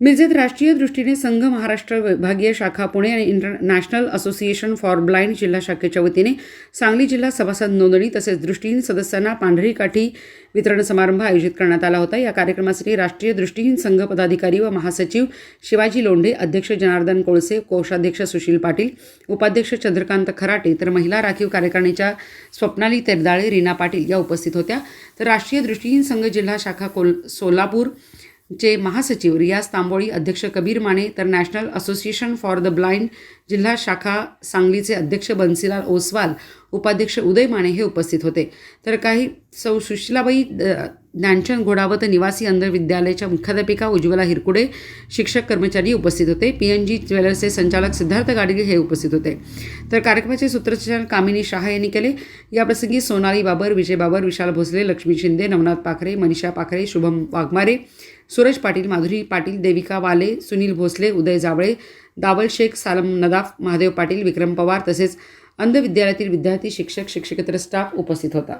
मिरजेत राष्ट्रीय दृष्टीने संघ महाराष्ट्र विभागीय शाखा पुणे आणि इंटरनॅशनल असोसिएशन फॉर ब्लाइंड जिल्हा शाखेच्या वतीने सांगली जिल्हा सभासद नोंदणी तसेच दृष्टीहीन सदस्यांना पांढरी काठी वितरण समारंभ आयोजित करण्यात आला होता. या कार्यक्रमासाठी राष्ट्रीय दृष्टीहीन संघ पदाधिकारी व महासचिव शिवाजी लोंढे अध्यक्ष जनार्दन कोळसे कोषाध्यक्ष सुशील पाटील उपाध्यक्ष चंद्रकांत खराटे तर महिला राखीव कार्यकारिणीच्या स्वप्नाली तेरदाळे रीना पाटील या उपस्थित होत्या. तर राष्ट्रीय दृष्टीहीन संघ जिल्हा शाखा कोल सोलापूर चे महासचिव रियाज तांबोळी अध्यक्ष कबीर माने तर national association for the blind जिल्हा शाखा सांगलीचे अध्यक्ष बन्सीलाल ओसवाल उपाध्यक्ष उदय माने हे उपस्थित होते. तर काही सौ सुशीलाबाई द- ज्ञानचंद घोडावत निवासी अंध विद्यालयाच्या मुख्याध्यापिका उज्ज्वला हिरकुडे शिक्षक कर्मचारी उपस्थित होते. पी एन जी ज्वेलर्सचे संचालक सिद्धार्थ गाडगे हे उपस्थित होते. तर कार्यक्रमाचे सूत्रसंचालन कामिनी शहा यांनी केले. याप्रसंगी सोनाली बाबर विजय बाबर विशाल भोसले लक्ष्मी शिंदे नवनाथ पाखरे मनीषा पाखरे शुभम वाघमारे सुरज पाटील माधुरी पाटील देविका वाले सुनील भोसले उदय जावळे दावल शेख सालम नदाफ महादेव पाटील विक्रम पवार तसेच अंध विद्यालयातील विद्यार्थी शिक्षक शिक्षकेतर स्टाफ उपस्थित होता.